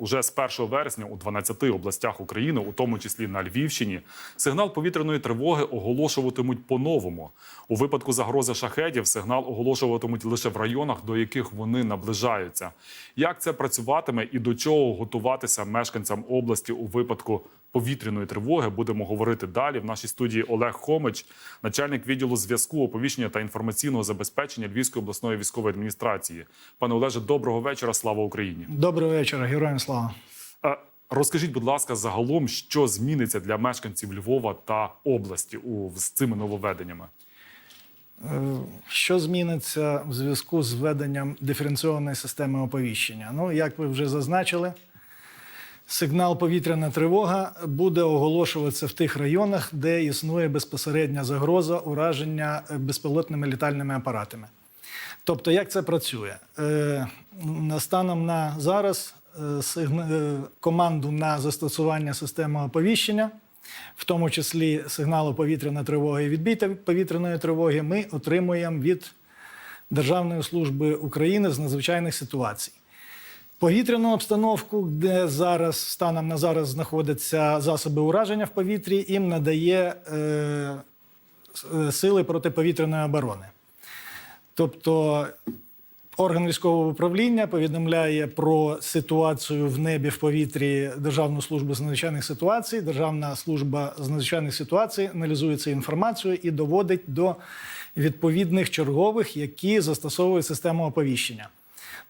Уже з 1 вересня у 12 областях України, у тому числі на Львівщині, сигнал повітряної тривоги оголошуватимуть по-новому. У випадку загрози шахедів сигнал оголошуватимуть лише в районах, до яких вони наближаються. Як це працюватиме і до чого готуватися мешканцям області у випадку повітряної тривоги, будемо говорити далі. В нашій студії Олег Хомич, начальник відділу зв'язку, оповіщення та інформаційного забезпечення Львівської обласної військової адміністрації. Пане Олеже, доброго вечора. Слава Україні. Доброго вечора, героям слава. Е, Розкажіть, будь ласка, загалом, що зміниться для мешканців Львова та області у з цими нововведеннями? Е, Що зміниться в зв'язку з введенням диференційованої системи оповіщення? Ну, як ви вже зазначили, сигнал повітряна тривога буде оголошуватися в тих районах, де існує безпосередня загроза ураження е, безпілотними літальними апаратами. Тобто, як це працює? Е, Станом на зараз е, команду на застосування системи оповіщення, в тому числі сигналу повітряна тривога і відбійте повітряної тривоги, ми отримуємо від Державної служби України з надзвичайних ситуацій. Повітряну обстановку, де зараз станом на зараз знаходяться засоби ураження в повітрі, їм надає е, е, сили протиповітряної оборони. Тобто орган військового управління повідомляє про ситуацію в небі в повітрі Державну службу з надзвичайних ситуацій. Державна служба з надзвичайних ситуацій аналізує цю інформацію і доводить до відповідних чергових, які застосовують систему оповіщення.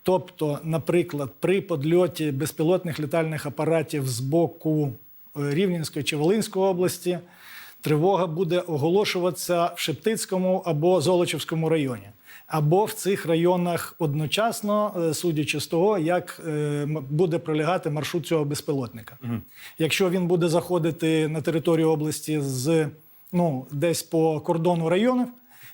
Тобто, наприклад, при подльоті безпілотних літальних апаратів з боку е, Рівненської чи Волинської області тривога буде оголошуватися в Шептицькому або Золочівському районі, або в цих районах одночасно, е, судячи з того, як е, буде пролягати маршрут цього безпілотника. Якщо він буде заходити на територію області з ну, десь по кордону районів,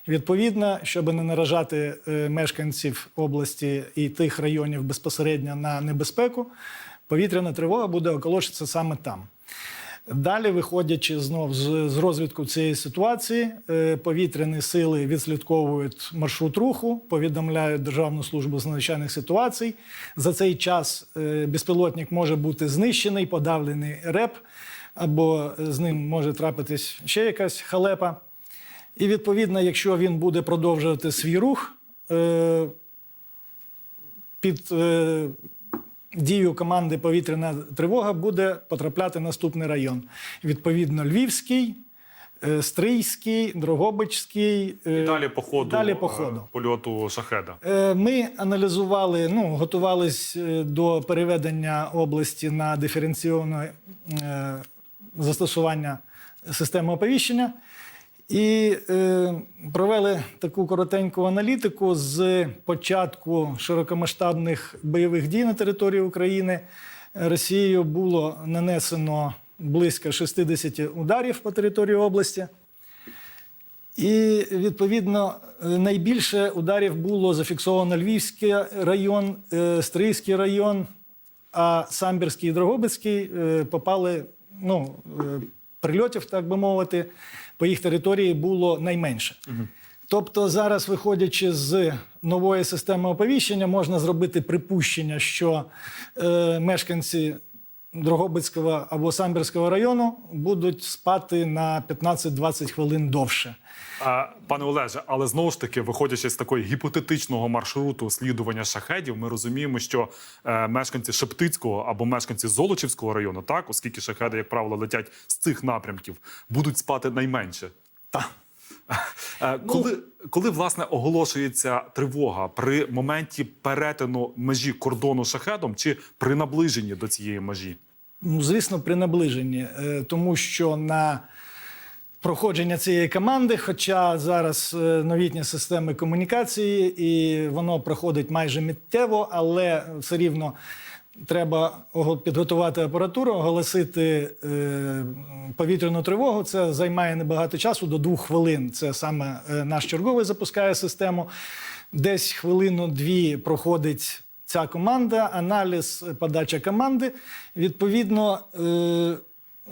Відповідно, щоб не наражати е, мешканців області і тих районів безпосередньо на небезпеку, повітряна тривога буде оголошуватися саме там. Далі, виходячи знов з, з розвідку цієї ситуації, е, повітряні сили відслідковують маршрут руху, повідомляють Державну службу з надзвичайних ситуацій. За цей час е, безпілотник може бути знищений, подавлений реп, або з ним може трапитись ще якась халепа. І відповідно, якщо він буде продовжувати свій рух е, під е, дію команди повітряна тривога, буде потрапляти наступний район. Відповідно, Львівський, е, Стрийський, Дрогобичський. е, Далі по ходу, Далі по е, ходу. польоту шахеда. Е, Ми аналізували, ну, готувались е, до переведення області на диференційоване е, застосування системи оповіщення. І е, провели таку коротеньку аналітику з початку широкомасштабних бойових дій на території України. Росією було нанесено близько 60 ударів по території області. І відповідно е, найбільше ударів було зафіксовано Львівський район, е, Стрийський район, а Самбірський і Дрогобицький е, попали ну, прильотів, так би мовити, по їх території було найменше. Тобто, зараз, виходячи з нової системи оповіщення, можна зробити припущення, що е, мешканці Дрогобицького або Самбірського району будуть спати на 15-20 хвилин довше. Пане Олеже, але знову ж таки, виходячи з такої гіпотетичного маршруту слідування шахедів, ми розуміємо, що е, мешканці Шептицького або мешканці Золочівського району, так, оскільки шахеди, як правило, летять з цих напрямків, будуть спати найменше. Так. Е, коли, коли власне оголошується тривога при моменті перетину межі кордону шахедом чи при наближенні до цієї межі? Ну, звісно, при наближенні, е, тому що на проходження цієї команди, хоча зараз е, новітні системи комунікації, і воно проходить майже миттєво, але все рівно треба підготувати апаратуру, оголосити е, повітряну тривогу. Це займає небагато часу, до двох хвилин. Це саме наш черговий запускає систему. Десь хвилину-дві проходить ця команда, аналіз, подача команди. Відповідно, е,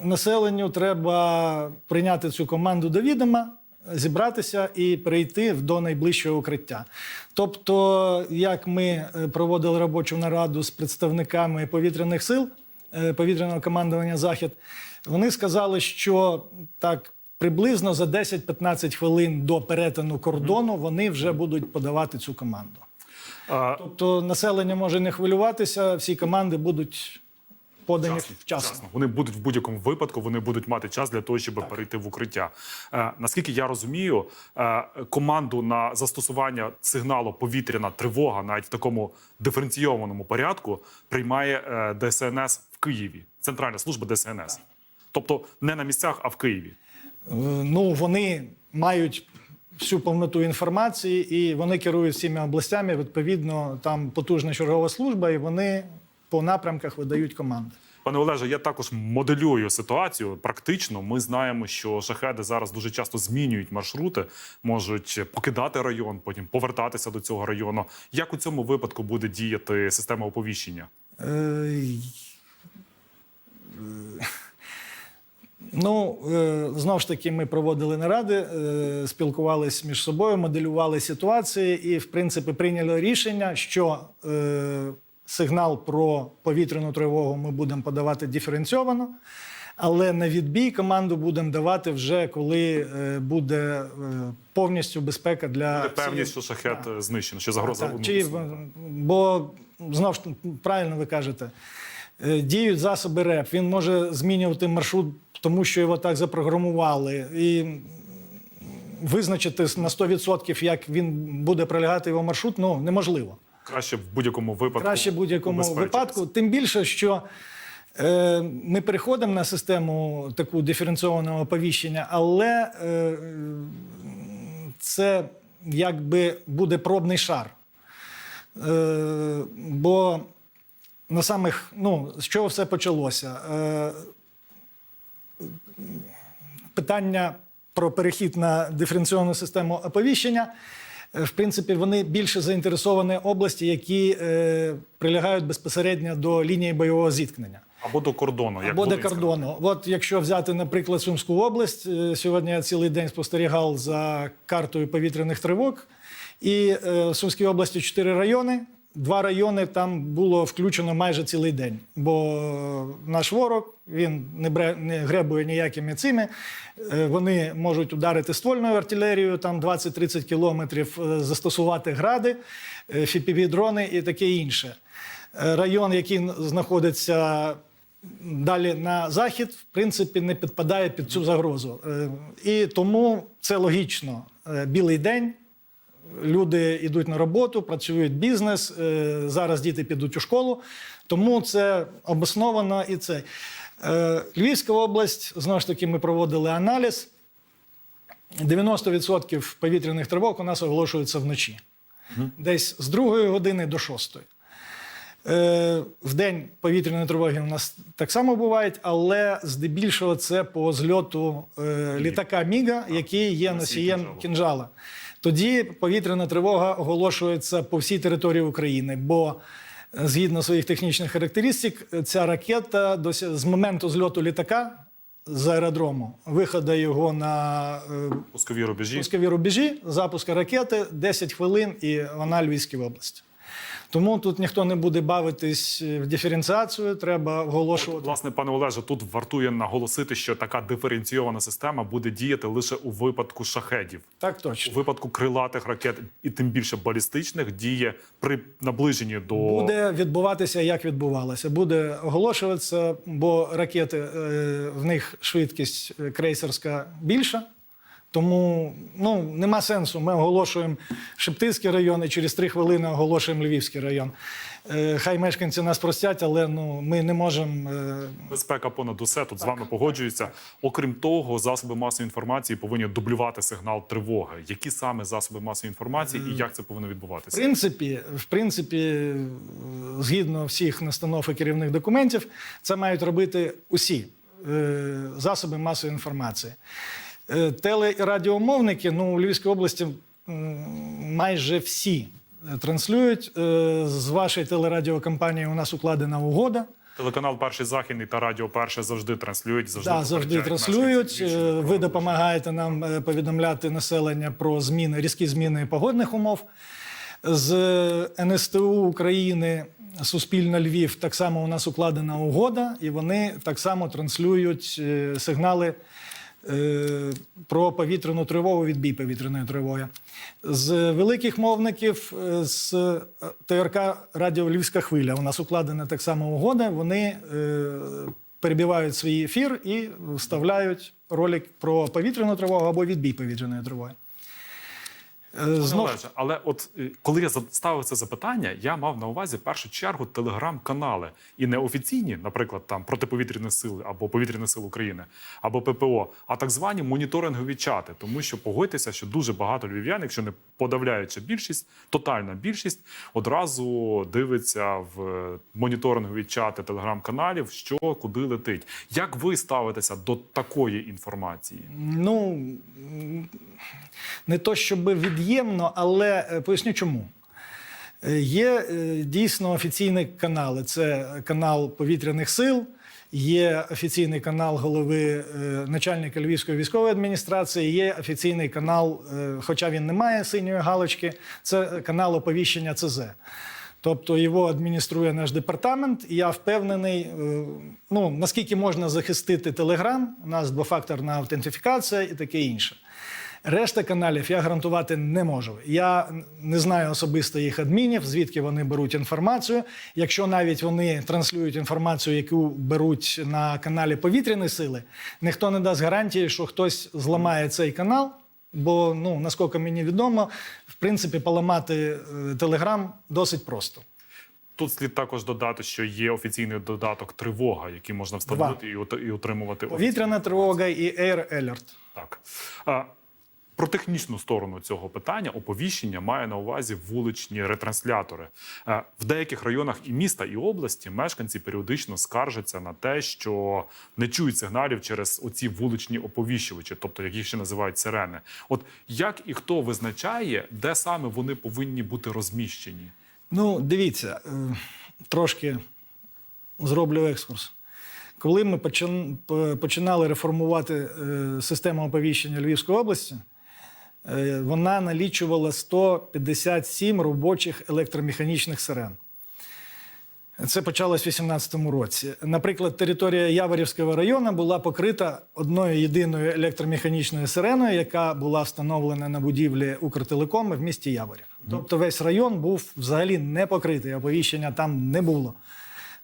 населенню треба прийняти цю команду до відома, зібратися і перейти до найближчого укриття. Тобто, як ми е, проводили робочу нараду з представниками повітряних сил, е, повітряного командування Захід, вони сказали, що так. Приблизно за 10-15 хвилин до перетину кордону вони вже будуть подавати цю команду. Е, Тобто населення може не хвилюватися, всі команди будуть подані Вчасно, вчасно. Вони будуть в будь-якому випадку, вони будуть мати час для того, щоб перейти в укриття. Е, наскільки я розумію, е, команду на застосування сигналу повітряна тривога, навіть в такому диференційованому порядку, приймає е, ДСНС в Києві, Центральна служба ДСНС. Тобто не на місцях, а в Києві. Е, Ну, вони мають всю повноту інформації і вони керують всіма областями. Відповідно, там потужна чергова служба, і вони по напрямках видають команди. Пане Олеже, я також моделюю ситуацію. Практично ми знаємо, що шахеди зараз дуже часто змінюють маршрути, можуть покидати район, потім повертатися до цього району. Як у цьому випадку буде діяти система оповіщення? Ну, е, знову ж таки, ми проводили наради, е, спілкувалися між собою, моделювали ситуації і, в принципі, прийняли рішення, що е, сигнал про повітряну тривогу ми будемо подавати диференційовано, але на відбій команду будемо давати вже коли буде повністю безпека для Буде певність, що шахет знищено, що загроза так, чи, бо знову ж правильно ви кажете, діють засоби РЕП. Він може змінювати маршрут, тому що його так запрограмували. І визначити на 100%, як він буде пролягати його маршрут, ну неможливо. краще в будь-якому випадку. Краще в будь-якому випадку. Тим більше, що е, ми переходимо на систему таку диференційованого оповіщення, але е, це якби буде пробний шар. Е, бо на самих, ну, з чого все почалося? Е, питання про перехід на диференційовану систему оповіщення. е, В принципі, вони більше заінтересовані області, які е, прилягають безпосередньо до лінії бойового зіткнення. Або до кордону. як Або до кордону. От якщо взяти, наприклад, Сумську область, е, сьогодні я цілий день спостерігав за картою повітряних тривог. І е, в Сумській області чотири райони. Два райони там було включено майже цілий день, бо е, наш ворог він не бре, не гребує ніякими цими. Е, Вони можуть ударити ствольною артилерією, там 20-30 кілометрів, е, застосувати гради, fpv дрони і таке інше. Район, який знаходиться далі на захід, в принципі, не підпадає під цю загрозу. І тому це логічно. Білий день. Люди йдуть на роботу, працюють бізнес. е, Зараз діти підуть у школу. Тому це обосновано і це. Е, Львівська область, знову ж таки, ми проводили аналіз. 90% повітряних тривог у нас оголошується вночі. Десь з 2 години до 6. Е, В день повітряні тривоги у нас так само бувають, але здебільшого це по зльоту е, літака Міга, який є носієм кінжала. Тоді повітряна тривога оголошується по всій території України, бо е, згідно своїх технічних характеристик, ця ракета дося- з моменту зльоту літака з аеродрому, виходу його на Пускові рубежі. пускові рубежі, запуска ракети 10 хвилин, і вона Львівській області. Тому тут ніхто не буде бавитись в диференціацію, треба оголошувати. Власне, пане Олеже, тут вартує наголосити, що така диференційована система буде діяти лише у випадку шахедів. Так У випадку крилатих ракет і тим більше балістичних діє при наближенні до Буде відбуватися, як відбувалося. Буде оголошуватися, бо ракети е, в них швидкість е, крейсерська більша. Тому ну, нема сенсу. Ми оголошуємо Шептицький район і через три хвилини оголошуємо Львівський район. Е, Хай мешканці нас простять, але ну, ми не можемо. е, безпека понад усе. Тут з вами погоджуються. Окрім того, засоби масової інформації повинні дублювати сигнал тривоги. Які саме засоби масової інформації і як це повинно В відбуватися? принципі, в принципі, згідно всіх настанов і керівних документів, це мають робити усі е, засоби масової інформації. Е, Теле і радіомовники ну, у Львівській області майже всі транслюють. Е, З вашої телерадіокомпанії у нас укладена угода. Телеканал Перший Західний та Радіо Перше завжди транслюють. Завжди, Да, завжди транслюють. Е, Ви допомагаєте нам е, повідомляти населення про зміни, різкі зміни погодних умов. З е, НСТУ України Суспільно Львів так само у нас укладена угода, і вони так само транслюють е, сигнали е, про повітряну тривогу, відбій повітряної тривоги. З великих мовників е, з е, ТРК Радіо Львівська хвиля. У нас укладена так само угода. Вони е, перебивають свій ефір і вставляють ролик про повітряну тривогу або відбій повітряної тривоги. Е, Знов Олеже, але от е, коли я ставив це запитання, я мав на увазі в першу чергу телеграм-канали і не офіційні, наприклад, там протиповітряні сили або повітряні сили України, або ППО, а так звані моніторингові чати. Тому що погодьтеся, що дуже багато львів'ян, якщо не подавляюча більшість, тотальна більшість, одразу дивиться в е, моніторингові чати телеграм-каналів, що куди летить. Як ви ставитеся до такої інформації? ну не то щоб від'ємно, але е, поясню чому. Е, Є е, дійсно офіційні канали. Це канал повітряних сил, є офіційний канал голови начальника Львівської військової адміністрації, є офіційний канал, хоча він не має синьої галочки, це канал оповіщення ЦЗ. Тобто його адмініструє наш департамент, і я впевнений, ну наскільки можна захистити Телеграм, у нас двофакторна аутентифікація і таке інше. Решта каналів я гарантувати не можу. Я не знаю особисто їх адмінів, звідки вони беруть інформацію. Якщо навіть вони транслюють інформацію, яку беруть на каналі Повітряні сили, ніхто не дасть гарантії, що хтось зламає цей канал. Бо, ну наскільки мені відомо, в принципі, поламати е, Телеграм досить просто. Тут слід також додати, що є офіційний додаток тривога, який можна встановити і, і отримувати Повітряна тривога і Air Alert. Так. Про технічну сторону цього питання оповіщення має на увазі вуличні ретранслятори. Е, В деяких районах і міста, і області мешканці періодично скаржаться на те, що не чують сигналів через оці вуличні оповіщувачі, тобто як їх ще називають сирени. От як і хто визначає, де саме вони повинні бути розміщені? Ну, дивіться, е, трошки зроблю екскурс. Коли ми почин- починали реформувати е, систему оповіщення Львівської області, вона налічувала 157 робочих електромеханічних сирен. Це почалось в 2018 році. Наприклад, територія Яворівського району була покрита одною єдиною електромеханічною сиреною, яка була встановлена на будівлі Укртелекому в місті Яворів. Тобто весь район був взагалі не покритий, оповіщення там не було.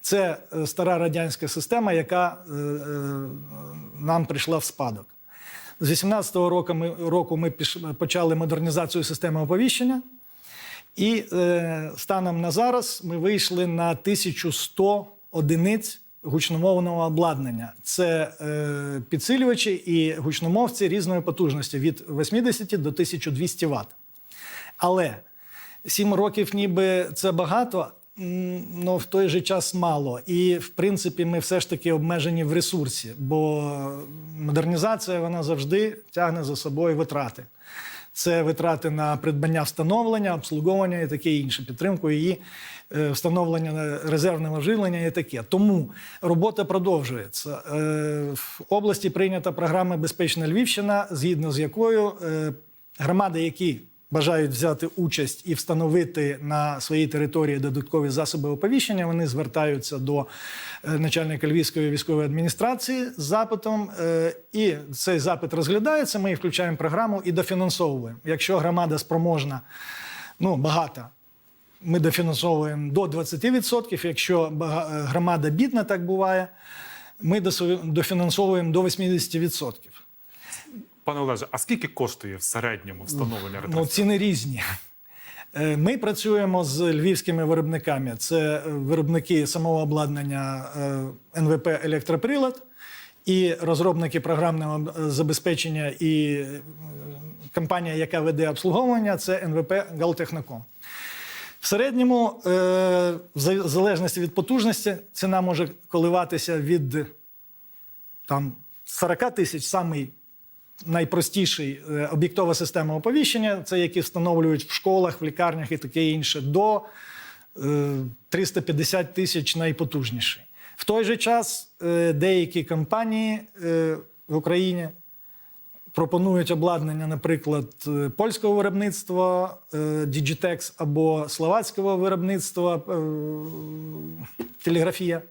Це е, стара радянська система, яка е, е, нам прийшла в спадок. З 2018 року ми, року ми почали модернізацію системи оповіщення. І е, станом на зараз ми вийшли на 1100 одиниць гучномовного обладнання. Це е, підсилювачі і гучномовці різної потужності від 80 до 1200 Вт. Але 7 років ніби це багато, ну в той же час мало. І в принципі ми все ж таки обмежені в ресурсі, бо модернізація вона завжди тягне за собою витрати. Це витрати на придбання встановлення, обслуговування і таке інше, підтримку її е, встановлення резервного живлення і таке. Тому робота продовжується. Е, В області прийнята програма Безпечна Львівщина, згідно з якою е, громади, які бажають взяти участь і встановити на своїй території додаткові засоби оповіщення, вони звертаються до е, начальника Львівської військової адміністрації з запитом. е, І цей запит розглядається. Ми включаємо програму і дофінансовуємо. Якщо громада спроможна, ну багата. Ми дофінансовуємо до 20%. Якщо е, громада бідна, так буває, ми дофінансовуємо до 80%. Пане Олеже, а скільки коштує в середньому встановлення Ну, ціни різні. Е, Ми працюємо з львівськими виробниками. Це е, виробники самого обладнання е, НВП Електроприлад і розробники програмного забезпечення і компанія, яка веде обслуговування, це НВП Галтехноком. В середньому, в залежності від потужності, ціна може коливатися від там, 40 тисяч, самий найпростіший е, об'єктова система оповіщення, це які встановлюють в школах, в лікарнях і таке інше, до е, 350 тисяч найпотужніший. В той же час е, деякі компанії е, в Україні пропонують обладнання, наприклад, е, польського виробництва е, Digitex або словацького виробництва е, телеграфія.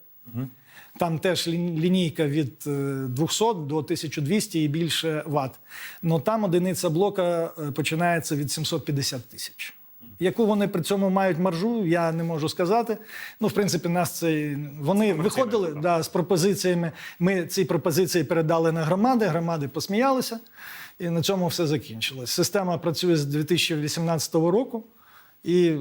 Там теж лінійка від е, 200 до 1200 і більше ватт. Но там одиниця блока е, починається від 750 тисяч. Яку вони при цьому мають маржу, я не можу сказати. Ну, в принципі, нас це вони виходили да, з пропозиціями. Ми ці пропозиції передали на громади. Громади посміялися, і на цьому все закінчилось. Система працює з 2018 року, і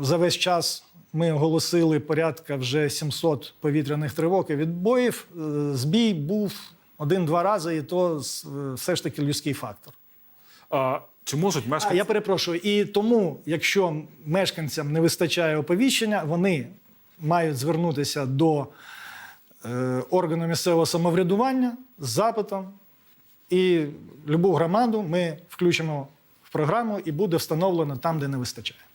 за весь час ми оголосили порядка вже 700 повітряних тривог і відбоїв. Е, Збій був один-два рази, і то е, все ж таки людський фактор. А, чи можуть А, я перепрошую. І тому, якщо мешканцям не вистачає оповіщення, вони мають звернутися до е, органу місцевого самоврядування з запитом, і любу громаду ми включимо в програму і буде встановлено там, де не вистачає.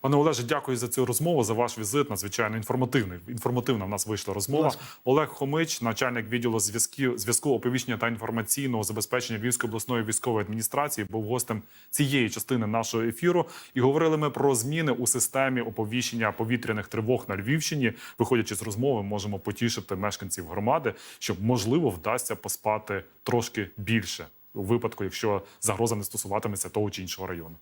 Пане Олеже, дякую за цю розмову, за ваш візит. Надзвичайно інформативний. Інформативна в нас вийшла розмова. Олег Хомич, начальник відділу зв'язків зв'язку оповіщення та інформаційного забезпечення Львівської обласної військової адміністрації, був гостем цієї частини нашого ефіру. І говорили ми про зміни у системі оповіщення повітряних тривог на Львівщині. Виходячи з розмови, можемо потішити мешканців громади, щоб можливо вдасться поспати трошки більше у випадку, якщо загроза не стосуватиметься того чи іншого району.